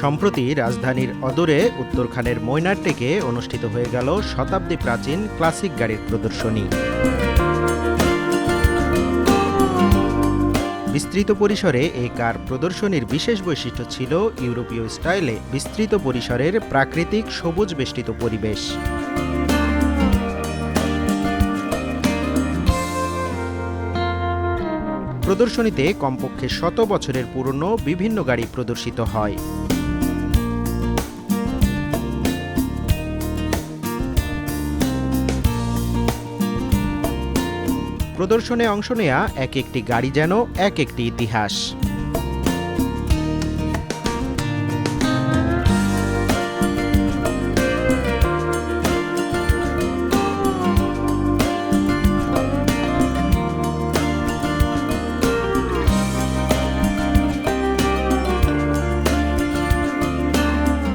সম্প্রতি রাজধানীর অদূরে উত্তরখানের ময়নারটেকে অনুষ্ঠিত হয়ে গেল শতাব্দী প্রাচীন ক্লাসিক গাড়ির প্রদর্শনী। বিস্তৃত পরিসরে এই কার প্রদর্শনীর বিশেষ বৈশিষ্ট্য ছিল ইউরোপীয় স্টাইলে বিস্তৃত পরিসরের প্রাকৃতিক সবুজ বেষ্টিত পরিবেশ। প্রদর্শনীতে কমপক্ষে শত বছরের পুরনো বিভিন্ন গাড়ি প্রদর্শিত হয়। প্রদর্শনে অংশ নেয়া এক একটি গাড়ি যেন এক একটি ইতিহাস।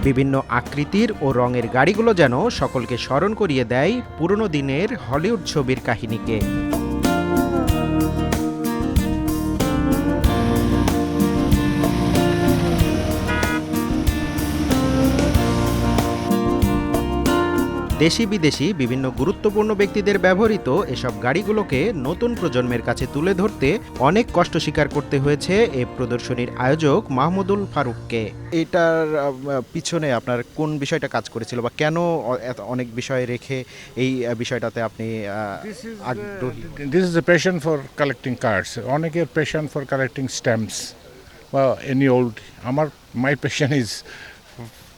বিভিন্ন আকৃতির ও রঙের গাড়িগুলো যেন সকলকে স্মরণ করিয়ে দেয় পুরনো দিনের হলিউড ছবির কাহিনীকে। দেশি বিদেশি বিভিন্ন গুরুত্বপূর্ণ ব্যক্তিদের ব্যবহৃত এসব গাড়িগুলোকে নতুন প্রজন্মের কাছে তুলে ধরতে অনেক কষ্ট স্বীকার করতে হয়েছে এ প্রদর্শনীর আয়োজক মাহমুদুল ফারুককে এটার পিছনে আপনার কোন বিষয়টা কাজ করেছিল বা কেন এত অনেক বিষয় রেখে এই বিষয়টাতে আপনি আগ্রহী is a passion for collecting cards. অনেকের passion for collecting stamps. Well, any old. আমার my passion is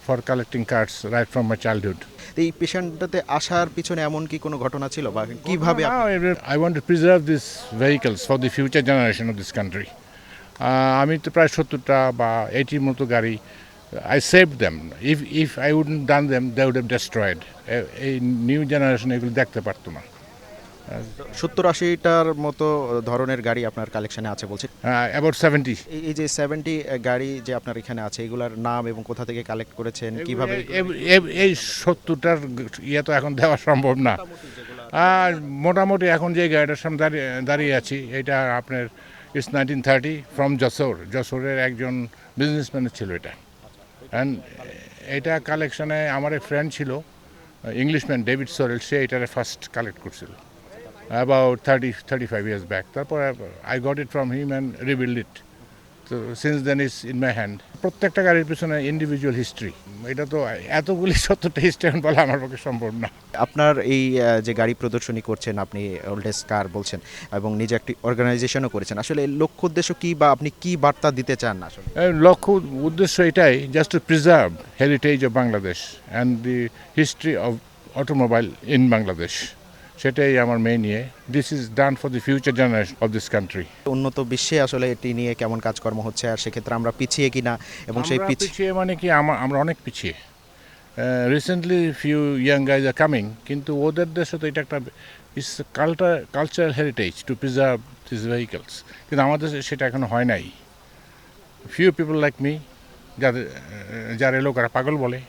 for collecting cards right from my childhood এই পেশেন্টটাতে আসার পিছনে এমন কি কোনো ঘটনা ছিল বা কীভাবে I want to preserve this vehicles for the future generation of this country আমি তো প্রায় সত্তরটা বা এইটির মতো গাড়ি I save them if if I would done them they would have destroyed এই নিউ জেনারেশন এগুলো দেখতে পারতো না। সত্তর আশিটার মতো ধরনের গাড়ি আপনার কালেকশনে আছে বলছে অ্যাবাউট সেভেন্টি এই- যে সেভেন্টি গাড়ি যে আপনার এখানে আছে এগুলার নাম এবং কোথা থেকে কালেক্ট করেছেন কীভাবে এই সত্তরটার ইয়ে তো এখন দেওয়া সম্ভব না। আর মোটামুটি এখন যে গাড়িটার সামনে দাঁড়িয়ে দাঁড়িয়ে আছি এটা আপনার it's nineteen thirty from Jessore যশোরের একজন বিজনেসম্যানের ছিল এটা। অ্যান্ড এটা কালেকশনে আমার এক ফ্রেন্ড ছিল ইংলিশম্যান ডেভিড সোরেল সে এটারে ফার্স্ট কালেক্ট করছিল। Thirty thirty five years back তারপর I got it from him and rebuild it তো since then is in my hand প্রত্যেকটা গাড়ির পিছনে ইন্ডিভিজুয়াল হিস্ট্রি এটা তো এতগুলি সত্তরটা হিস্ট্রি এখন বলা আমার পক্ষে সম্ভব না। আপনার এই যে গাড়ি প্রদর্শনী করছেন আপনি ওল্ডেস্ট কার বলছেন এবং নিজে একটি অর্গানাইজেশনও করেছেন আসলে লক্ষ্য উদ্দেশ্য কি বা আপনি কি বার্তা দিতে চান আসলে? লক্ষ্য উদ্দেশ্য এটাই just to preserve heritage of Bangladesh and the history of automobile in Bangladesh সেটাই আমার মেইন ইয়ে। This is done for the future generation of this country উন্নত বিশ্বে আসলে এটি নিয়ে কেমন কাজকর্ম হচ্ছে আর সেক্ষেত্রে আমরা পিছিয়ে কিনা এবং সেই পিছিয়ে মানে কি আমা- আমরা অনেক পিছিয়ে। Recently few young guys are coming কিন্তু ওদের দেশে তো এটা একটা is culture cultural heritage to preserve this vehicles কিন্তু আমাদের দেশে সেটা এখনও হয় নাই। ফিউ পিপল লাইক মি যাদের আহ, যারা লোকেরা পাগল বলে।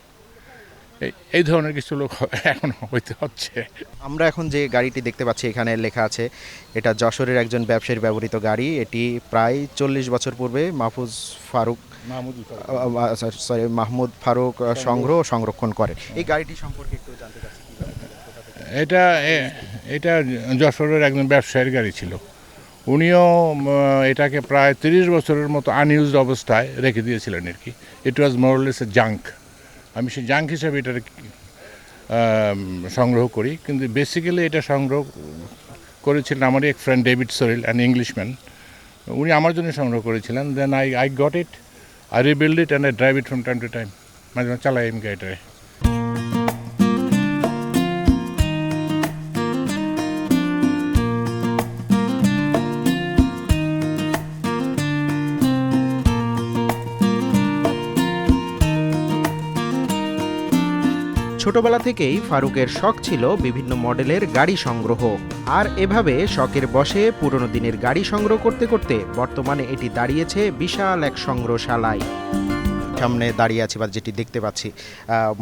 এই- এই ধরনের কিছু লোক এখন হইতে হচ্ছে। আমরা এখন যে গাড়িটি দেখতে পাচ্ছি এখানে লেখা আছে এটা যশোরের একজন ব্যবসায়ীর ব্যবহৃত গাড়ি। এটি প্রায় চল্লিশ বছর পূর্বে মাহফুজ ফারুক সরি মাহমুদ ফারুক সংগ্রহ। সংরক্ষণ করে। এই গাড়িটি সম্পর্কে একটু জানতে চাচ্ছি এটা এটা যশোরের একজন ব্যবসায়ীর গাড়ি ছিল। উনিও এটাকে প্রায় তিরিশ বছরের মতো আনইউজড অবস্থায় রেখে দিয়েছিলেন আর কি। ইট ওয়াজ মোরলেস এ জাঙ্ক আমি সে জাঙ্ক হিসাবে এটার সংগ্রহ করি। কিন্তু বেসিক্যালি এটা সংগ্রহ করেছিলেন আমারই এক friend David Sorrell an Englishman উনি আমার জন্য সংগ্রহ করেছিলেন। Then I I got it I rebuild it and I drive it from time to time মাঝে মাঝে চালাই আমি গাড়িটারে ছোটবেলা থেকেই ফারুকের শখ ছিল বিভিন্ন মডেলের গাড়ি সংগ্রহ। আর এভাবে শখের বসে পুরনো দিনের গাড়ি সংগ্রহ করতে করতে বর্তমানে এটি দাঁড়িয়েছে বিশাল এক সংগ্রহশালায়। সামনে দাঁড়িয়ে আছি বা যেটি দেখতে পাচ্ছি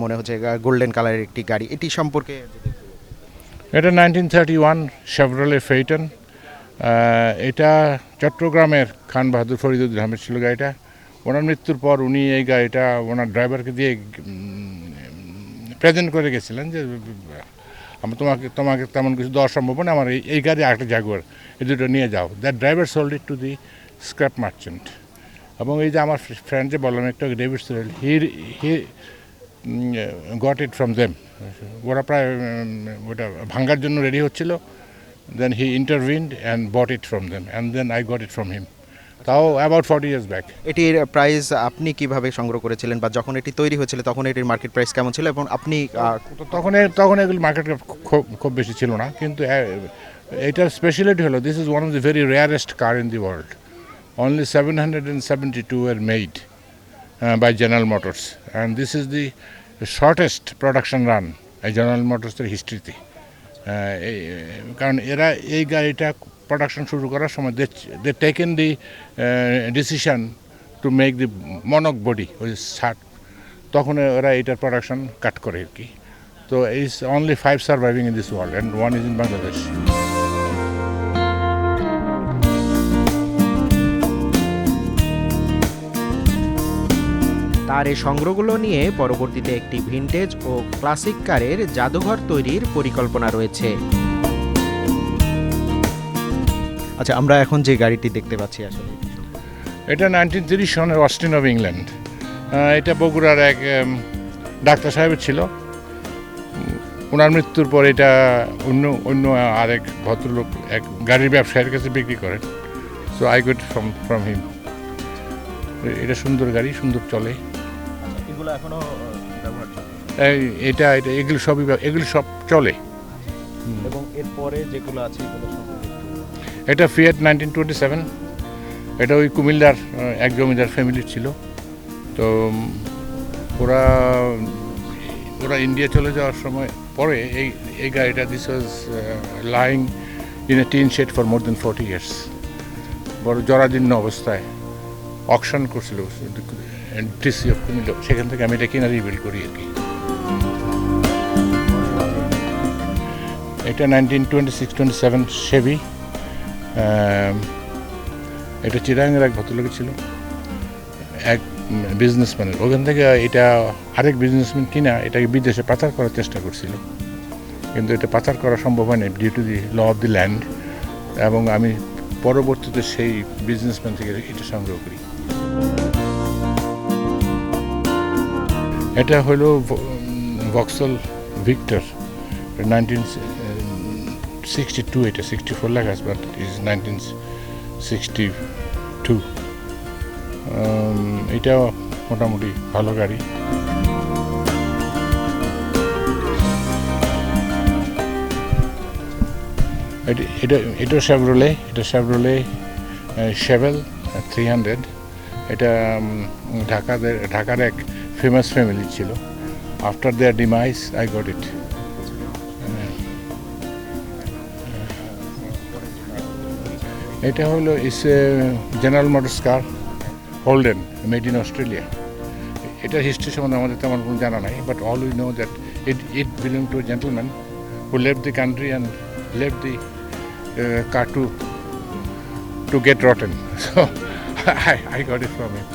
মনে হচ্ছে গোল্ডেন কালারের একটি গাড়ি। এটি সম্পর্কে এটা nineteen thirty one Chevrolet Phaeton এটা চট্টগ্রামের খান বাহাদুর ফরিদুদ্দিন আহমেদ ছিল গাড়িটা। ওনার মৃত্যুর পর উনি এই গাড়িটা, ওনার ড্রাইভারকে দিয়ে প্রেজেন্ট করে গেছিলেন যে আমি তোমাকে তোমাকে তেমন কিছু দেওয়া সম্ভব না আমার এই- গাড়ি একটা জাগুয়ার এই দুটো নিয়ে যাও। That driver sold it to the scrap merchant এবং এই যে আমার ফ্রেন্ড যে বললাম, একটু David Sorrell he he got it from them ওরা প্রায় ওটা ভাঙ্গার জন্য রেডি হচ্ছিল। Then he intervened and bought it from them and then I got it from him তাও অ্যাবাউট ফর্টি ইয়ার্স ব্যাক এটির প্রাইস আপনি কীভাবে সংগ্রহ করেছিলেন বা যখন এটি তৈরি হয়েছিল তখন এটির মার্কেট প্রাইস কেমন ছিল এবং আপনি তখন তখন এগুলো মার্কেট খুব খুব বেশি ছিল না কিন্তু এটার স্পেশালিটি হলো this is one of the very rarest car in the world only seven hundred and seventy two are made by General Motors and this is the shortest production run এই general মোটরসের হিস্ট্রিতে কারণ এরা এই গাড়িটা production শুরু করার সময় they taken the decision to make the monocoque body ওই শার্ট তখন ওরা এটার প্রোডাকশন কাট করে আর কি। তো is only five surviving in this world and one is in Bangladesh তার এই সংগ্রহগুলো নিয়ে পরবর্তীতে একটি ভিনটেজ ও ক্লাসিক কারের জাদুঘর তৈরির পরিকল্পনা রয়েছে। আচ্ছা আমরা এখন যে গাড়িটি দেখতে পাচ্ছি আসলে। এটা নাইনটিন তিরিশ সনের অস্টিন অফ ইংল্যান্ড। এটা বগুড়ার এক ডাক্তার সাহেবের ছিল। ওনার মৃত্যুর পর এটা অন্য অন্য আরেক ভদ্রলোক এক গাড়ির ব্যবসায়ীর কাছে বিক্রি করেন। So I got from from him এটা সুন্দর গাড়ি সুন্দর চলে। এগুলো এখনও এই এটা এটা এগুলো সবই এগুলো সব চলে। এবং এরপরে যেগুলো আছে এগুলো এটা ফিয়েট নাইনটিন টোয়েন্টি সেভেন এটা ওই কুমিল্লার এক জমিদার ফ্যামিলির ছিল। তো ওরা ওরা ইন্ডিয়া চলে যাওয়ার সময় পরে এই এই গাড়িটা this was lying in a tin shed for more than forty years বড় জরাজীর্ণ অবস্থায় অকশন করছিল ডিসি অফ কুমিল্লা। সেখান থেকে আমি এটা কিনা রিবিল করি আর কি। এটা nineteen twenty six twenty seven Chevy এটা চিরাঙের এক ভদ্রলোক ছিল। এক বিজনেসম্যানের ওখান থেকে এটা আরেক বিজনেসম্যান কিনা, এটাকে বিদেশে পাচার করার চেষ্টা করছিল। কিন্তু এটা পাচার করা সম্ভব হয়নি due to the law of the land এবং আমি পরবর্তীতে সেই বিজনেসম্যান থেকে এটা সংগ্রহ করি। এটা হলো Vauxhall Victor nineteen sixty two এটা সিক্সটি ফোর লেখা আছে but is nineteen sixty two এটা মোটামুটি ভালো গাড়ি। এটা- এটা এটা শ্যাভরোলে শেভেল থ্রি হান্ড্রেড এটা উম, ঢাকাদের ঢাকার এক ফেমাস ফ্যামিলি ছিল। After their demise I got it এটা হলো is General Motors car Holden made in Australia এটা হিস্ট্রি সম্বন্ধে আমাদের তেমন কোনো জানা নাই but all we know that it it belong to gentleman who leave the country and leave the car to to get rotten so I I got it from him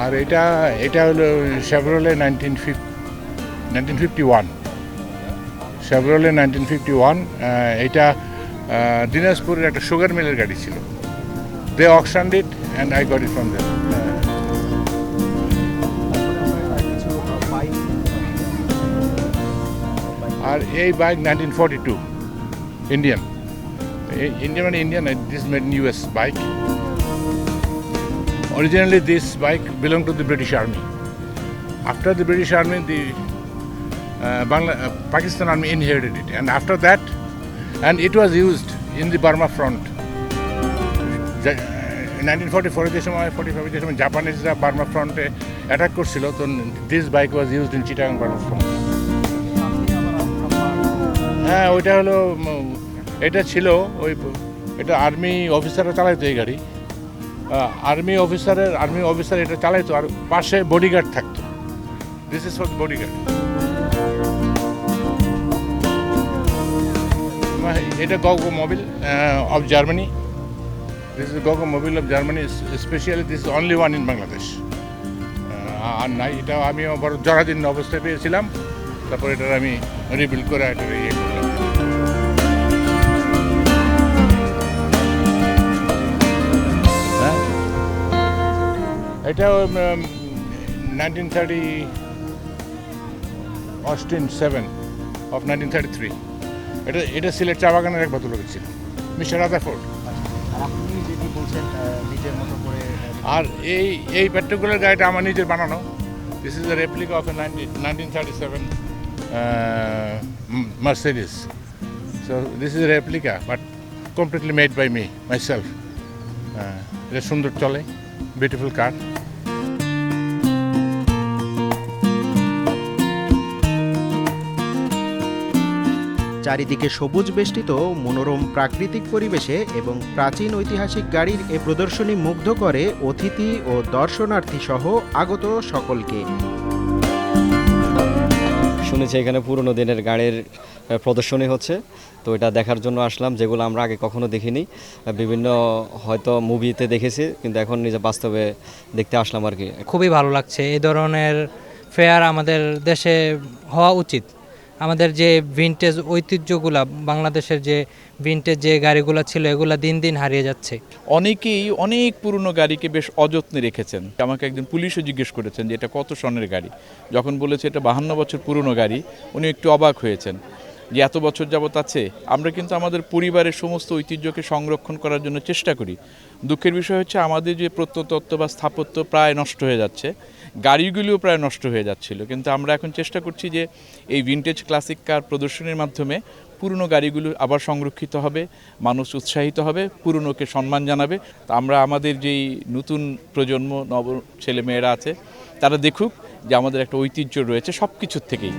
আর এটা এটা হলো Chevrolet nineteen fif nineteen fifty one Chevrolet nineteen fifty one এটা দিনাজপুরের একটা sugar মিলের গাড়ি ছিল they auction it and I got it from them আর এই bike nineteen forty two Indian Indian মানে Indian this made US bike Originally, this bike belonged to the British Army. After the British Army, the uh, Bangla- uh, Pakistan Army inherited it, and after that, and it was used in the Burma front. Nineteen forty four যে সময় forty five যে সময় জাপানিজরা Burma ফ্রন্টে attack করছিল, তো this bike was used in Chittagong Burma front হ্যাঁ ওইটা হলো এটা ছিল ওই, এটা আর্মি অফিসাররা চালাইতো এই গাড়ি। আর্মি অফিসারের আর্মি অফিসার এটা চালাইতো, আর পাশে বডিগার্ড থাকতো। দিস ইজ ফর বডিগার্ড এটা Goggomobil of Germany this is Goggomobil of Germany specially this only one in Bangladesh আর নাই এটা আমি বড় জরাজীর্ণ অবস্থায় পেয়েছিলাম। তারপর এটার আমি রিবিল্ড করে এটার ইয়ে হ্যাঁ। এটা nineteen thirty Austin seven of nineteen thirty three এটা এটা সিলেট চা বাগানের এক ভদ্রলোক ছিল মিস্টার রাজাফোর্ড আর আপনি বলছেন নিজের মতো করে আর এই এই পার্টিকুলার গাড়িটা আমার নিজের বানানো। This is a replica of a nineteen thirty seven Mercedes so this is replica but completely made by me myself এটা সুন্দর চলে বিউটিফুল কার চারিদিকে সবুজ বেষ্টিত মনোরম প্রাকৃতিক পরিবেশে এবং প্রাচীন ঐতিহাসিক গাড়ির এ প্রদর্শনী মুগ্ধ করে অতিথি ও দর্শনার্থী সহ আগত সকলকে। শুনেছি এখানে পুরনো দিনের গাড়ির প্রদর্শনী হচ্ছে। তো এটা দেখার জন্য আসলাম যেগুলো আমরা আগে কখনো দেখিনি। বিভিন্ন হয়তো মুভিতে দেখেছি কিন্তু এখন নিজে বাস্তবে দেখতে আসলাম আর কি। খুবই ভালো লাগছে। এই ধরনের ফেয়ার আমাদের দেশে হওয়া উচিত। আমাদের যে ভিনটেজ ঐতিহ্যগুলা, বাংলাদেশের যে ভিনটেজ যে গাড়িগুলো ছিল, এগুলো দিন দিন হারিয়ে যাচ্ছে। অনেকেই অনেক পুরনো গাড়িকে বেশ অযত্নে রেখেছেন। আমাকে একজন পুলিশও জিজ্ঞেস করেছেন যে এটা কত সনের গাড়ি? যখন বলেছে এটা বাহান্ন বছর পুরনো গাড়ি, উনি একটু অবাক হয়েছেন। যে এত বছর যাবত আছে, আমরা কিন্তু আমাদের পরিবারের সমস্ত ঐতিহ্যকে সংরক্ষণ করার জন্য চেষ্টা করি। দুঃখের বিষয় হচ্ছে আমাদের যে প্রত্নতত্ত্ব বা স্থাপত্য প্রায় নষ্ট হয়ে যাচ্ছে, গাড়িগুলিও প্রায় নষ্ট হয়ে যাচ্ছিল। কিন্তু আমরা এখন চেষ্টা করছি যে এই ভিনটেজ ক্লাসিক কার প্রদর্শনীর মাধ্যমে পুরনো গাড়িগুলো আবার সংরক্ষিত হবে, মানুষ উৎসাহিত হবে, পুরনোকে সম্মান জানাবে। তা আমরা আমাদের যেই নতুন প্রজন্ম, নব ছেলেমেয়েরা আছে, তারা দেখুক যে আমাদের একটা ঐতিহ্য রয়েছে সব কিছুর থেকেই।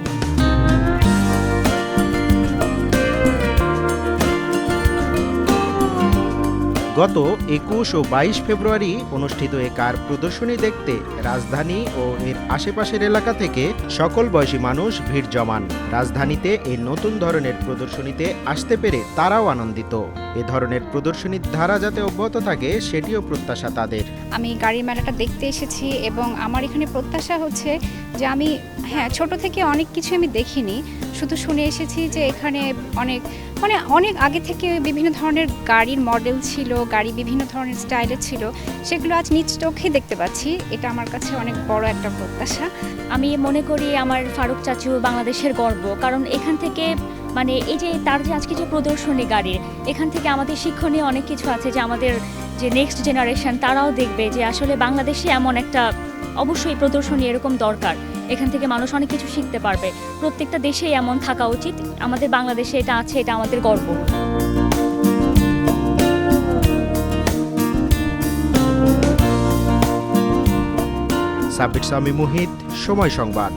গত একুশ ও বাইশ ফেব্রুয়ারি অনুষ্ঠিত এ কার প্রদর্শনী দেখতে রাজধানী ও এর আশেপাশের এলাকা থেকে সকল বয়সী মানুষ ভিড় জমান। রাজধানীতে এই নতুন ধরনের প্রদর্শনীতে আসতে পেরে তারাও আনন্দিত। এ ধরনের প্রদর্শনীর ধারা যাতে অব্যাহত থাকে, সেটিও প্রত্যাশা তাদের। আমি গাড়ির মেলাটা দেখতে এসেছি এবং আমার এখানে প্রত্যাশা হচ্ছে যে আমি হ্যাঁ ছোট থেকে অনেক কিছু আমি দেখিনি। শুধু শুনে এসেছি যে এখানে অনেক মানে অনেক আগে থেকে বিভিন্ন ধরনের গাড়ির মডেল ছিল, গাড়ি বিভিন্ন ধরনের স্টাইলের ছিল, সেগুলো আজ নিজ চোখে দেখতে পাচ্ছি। এটা আমার কাছে অনেক বড় একটা প্রত্যাশা। আমি মনে করি আমার ফারুক চাচু বাংলাদেশের গর্ব, কারণ এখান থেকে মানে এই যে তার যে আজকে যে প্রদর্শনী গাড়ির এখান থেকে আমাদের শিক্ষণীয় অনেক কিছু আছে যে আমাদের যে নেক্সট জেনারেশন তারাও দেখবে যে আসলে বাংলাদেশে এমন একটা অবশ্যই প্রদর্শনী এরকম দরকার। এখান থেকে মানুষ অনেক কিছু শিখতে পারবে। প্রত্যেকটা দেশেই এমন থাকা উচিত। আমাদের বাংলাদেশে এটা আছে, এটা আমাদের গর্ব। সাবিক সামি মুহিত, সময় সংবাদ।